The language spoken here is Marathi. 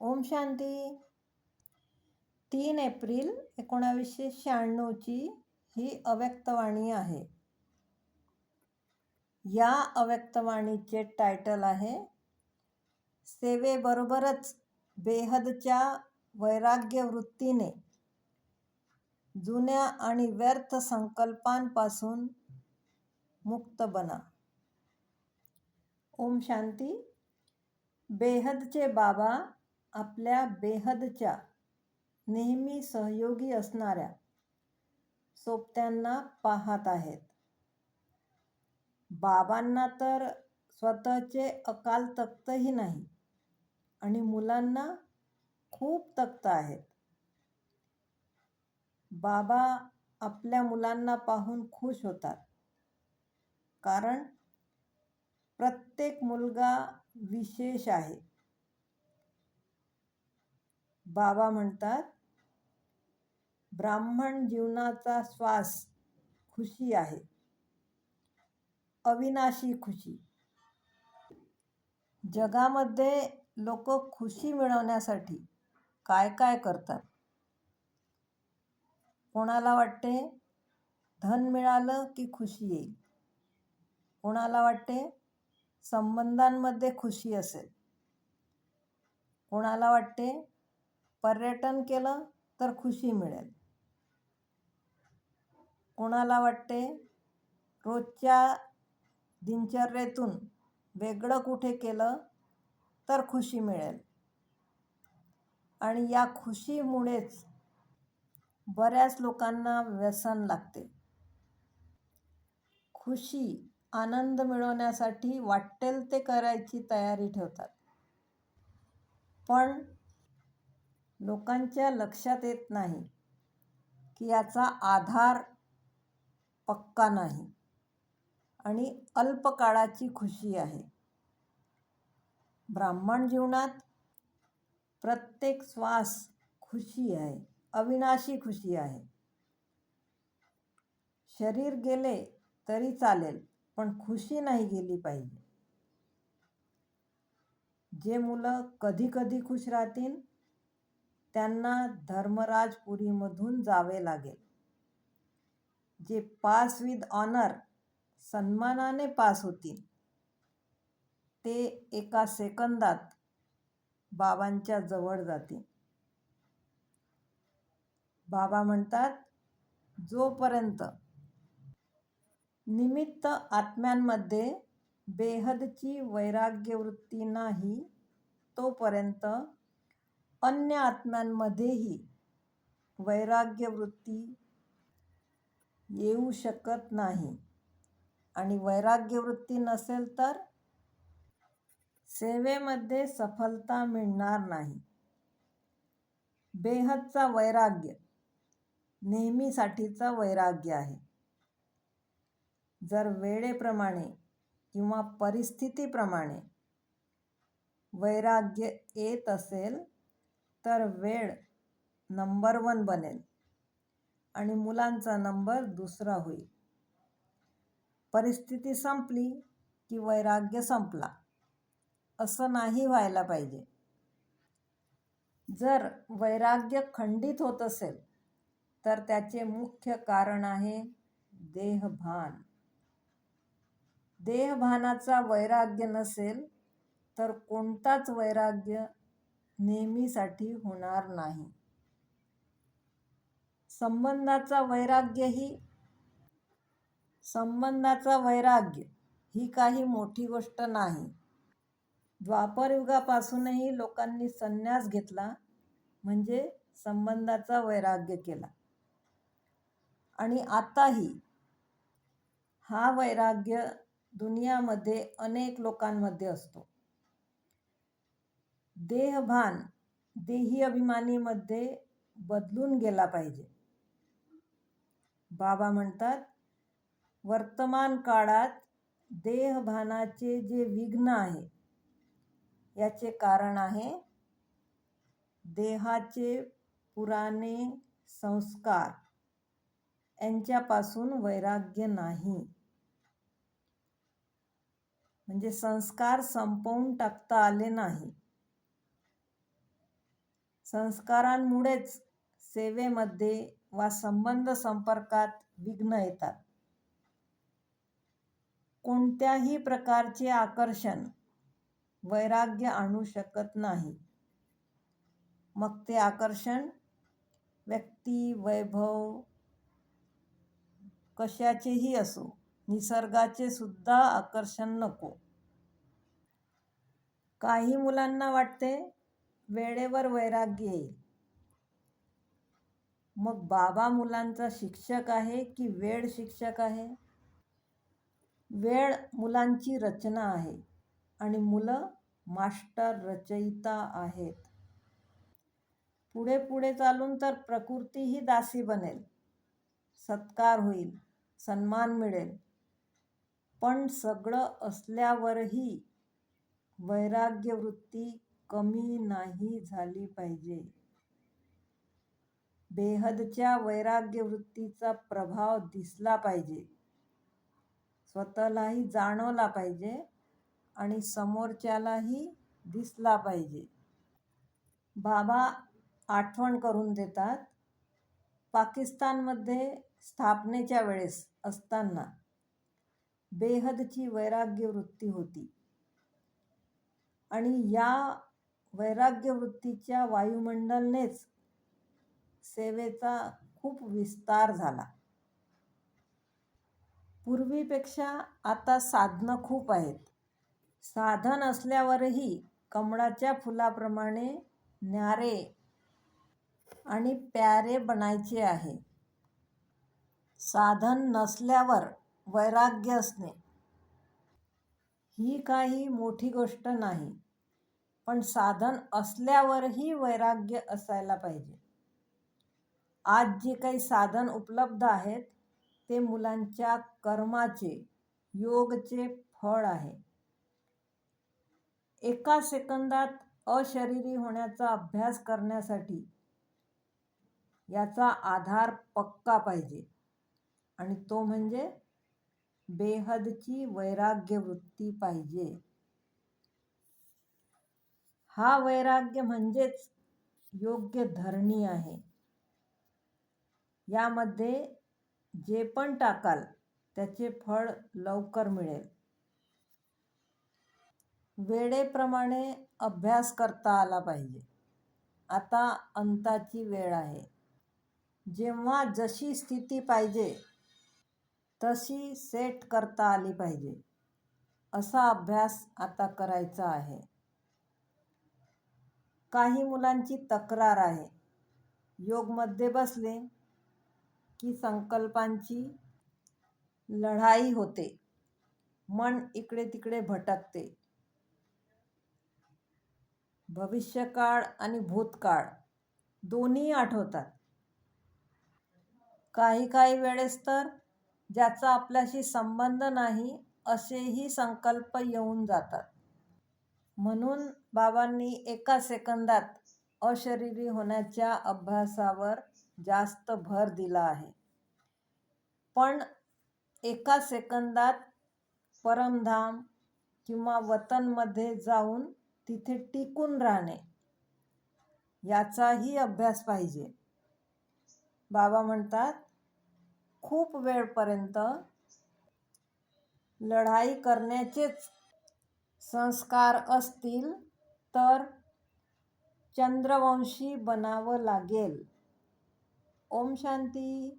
ओम शांती. तीन एप्रिल एकोणावीसशे शहाण्णवची ही अव्यक्तवाणी आहे. या अव्यक्तवाणीचे टायटल आहे सेवेबरोबरच बेहदच्या वैराग्य वृत्तीने जुन्या आणि व्यर्थ संकल्पांपासून मुक्त बना. ओम शांती. बेहदचे बाबा आपल्या बेहदच्या नेहमी सहयोगी असणाऱ्या सोबत्यांना पाहत आहेत. बाबांना तर स्वतःचे अकाल तख्तही नाही आणि मुलांना खूप तख्त आहेत. बाबा आपल्या मुलांना पाहून खुश होतात. कारण प्रत्येक मुलगा विशेष आहे. बाबा म्हणतात ब्राह्मण जीवनाचा श्वास खुशी आहे. अविनाशी खुशी. जगामध्ये लोक खुशी मिळवण्यासाठी काय काय करतात? कोणाला वाटते धन मिळालं की खुशी येईल? कोणाला वाटते संबंधांमध्ये खुशी असेल? कोणाला वाटते पर्यटन केलं तर खुशी मिळेल. कोणाला वाटते? रोजच्या दिनचर्येतून वेगळं कुठे केलं तर खुशी मिळेल. आणि या खुशीमुळेच बऱ्याच लोकांना व्यसन लागते. खुशी आनंद मिळवण्यासाठी वाटेल ते करायची तयारी ठेवतात. पण लोकांच्या लक्षात येत नाही की याचा आधार पक्का नाही आणि अल्पकाळाची खुशी आहे. ब्राह्मण जीवनात प्रत्येक श्वास खुशी आहे अविनाशी खुशी आहे. शरीर गेले तरी चालेल पण खुशी नाही गेली पाहिजे. जे मुलं कधी कधी खुश राहतील त्यांना धर्मराजपुरीमधून जावे लागेल. जे पास विथ ऑनर सन्मानाने पास होतील ते एका सेकंदात बाबांच्या जवळ जातील. बाबा म्हणतात जोपर्यंत निमित्त आत्म्यांमध्ये बेहदची वैराग्यवृत्ती नाही तोपर्यंत अन्य आत्म्यांमध्येही वैराग्यवृत्ती येऊ शकत नाही. आणि वैराग्यवृत्ती नसेल तर सेवेमध्ये सफलता मिळणार नाही. बेहदचा वैराग्य नेहमीसाठीचा वैराग्य आहे. जर वेळेप्रमाणे किंवा परिस्थितीप्रमाणे वैराग्य येत असेल तर वेळ नंबर वन बनेल आणि मुलांचा नंबर दुसरा होईल. परिस्थिती संपली की वैराग्य संपला. असं नाही व्हायला पाहिजे. जर वैराग्य खंडित होत असेल तर त्याचे मुख्य कारण आहे देहभान. देहभानाचा वैराग्य नसेल तर कोणताच वैराग्य नेहमीसाठी होणार नाही. संबंधाचा वैराग्यही संबंधाचा वैराग्य ही काही मोठी गोष्ट नाही. द्वापरयुगापासूनही लोकांनी संन्यास घेतला म्हणजे संबंधाचा वैराग्य केला. आणि आताही हा वैराग्य दुनियामध्ये अनेक लोकांमध्ये असतो. देहभान देही अभिमानीमध्ये बदलून गेला पाहिजे. बाबा म्हणतात वर्तमान काळात देहभानाचे जे विघ्न आहे याचे कारण आहे देहाचे पुराणे संस्कार. यांच्यापासून वैराग्य नाही. म्हणजे संस्कार संपवून टाकता आले नाही. संस्कारांमुळेच सेवेमध्ये वा संबंध संपर्कात विघ्न येतात. कोणत्याही प्रकारचे आकर्षण वैराग्य आणू शकत नाही. मग ते आकर्षण व्यक्ती वैभव कशाचेही असो निसर्गाचे सुद्धा आकर्षण नको. काही मुलांना वाटते वेळेवर वैराग्य येईल. मग बाबा मुलांचा शिक्षक आहे की वेळ शिक्षक आहे? वेळ मुलांची रचना आहे आणि मुलं मास्टर रचयिता आहेत. पुढे पुढे चालून तर प्रकृतीही दासी बनेल. सत्कार होईल सन्मान मिळेल. पण सगळं असल्यावरही वैराग्यवृत्ती कमी नाही झाली पाहिजे. बेहदच्या वैराग्य वृत्तीचा प्रभाव दिसला पाहिजे. स्वतःलाही जाणवला पाहिजे आणि समोरच्यालाही दिसला पाहिजे. बाबा आठवण करून देतात पाकिस्तानमध्ये स्थापनेच्या वेळेस असताना. बेहदची वैराग्य वृत्ती होती. आणि या वैराग्य वृत्तीच्या वायुमंडलनेच सेवेचा खूप विस्तार झाला. पूर्वीपेक्षा आता साधनं खूप आहेत. साधन असल्यावरही कमळाच्या फुलाप्रमाणे न्यारे आणि प्यारे बनायचे आहे. साधन नसल्यावर वैराग्य असणे ही काही मोठी गोष्ट नाही. पण साधन असल्यावरही वैराग्य असायला पाहिजे. आज जे काही साधन उपलब्ध आहेत ते मुलांच्या कर्माचे योगचे फळ आहे. एका सेकंदात अशरीरी होण्याचा अभ्यास करण्यासाठी याचा आधार पक्का पाहिजे आणि तो म्हणजे बेहदची वैराग्य वृत्ती पाहिजे. हा वैराग्य म्हणजेच योग्य धरणी आहे. यामध्ये जे पण टाकाल त्याचे फळ लवकर मिळेल. वेळेप्रमाणे अभ्यास करता आला पाहिजे. आता अंताची वेळ आहे. जेव्हा जशी स्थिती पाहिजे तशी सेट करता आली पाहिजे. असा अभ्यास आता करायचा आहे. काही मुलांची तक्रार आहे. योगमध्ये बसले की संकल्पांची लढाई होते. मन इकडे तिकडे भटकते. भविष्यकाळ आणि भूतकाळ दोन्ही आठवतात. काही काही वेळेस तर ज्याचा आपल्याशी संबंध नाही असेही संकल्प येऊन जातात. म्हणून बाबांनी एका सेकंदात अशरीरी होण्याच्या अभ्यासावर जास्त भर दिला आहे. पण एका सेकंदात परमधाम किंवा वतनमध्ये जाऊन तिथे टिकून राहणे याचाही अभ्यास पाहिजे. बाबा म्हणतात खूप वेळपर्यंत लढाई करण्याचेच संस्कार असतील तर चंद्रवंशी बनावं लागेल. ओम शांती.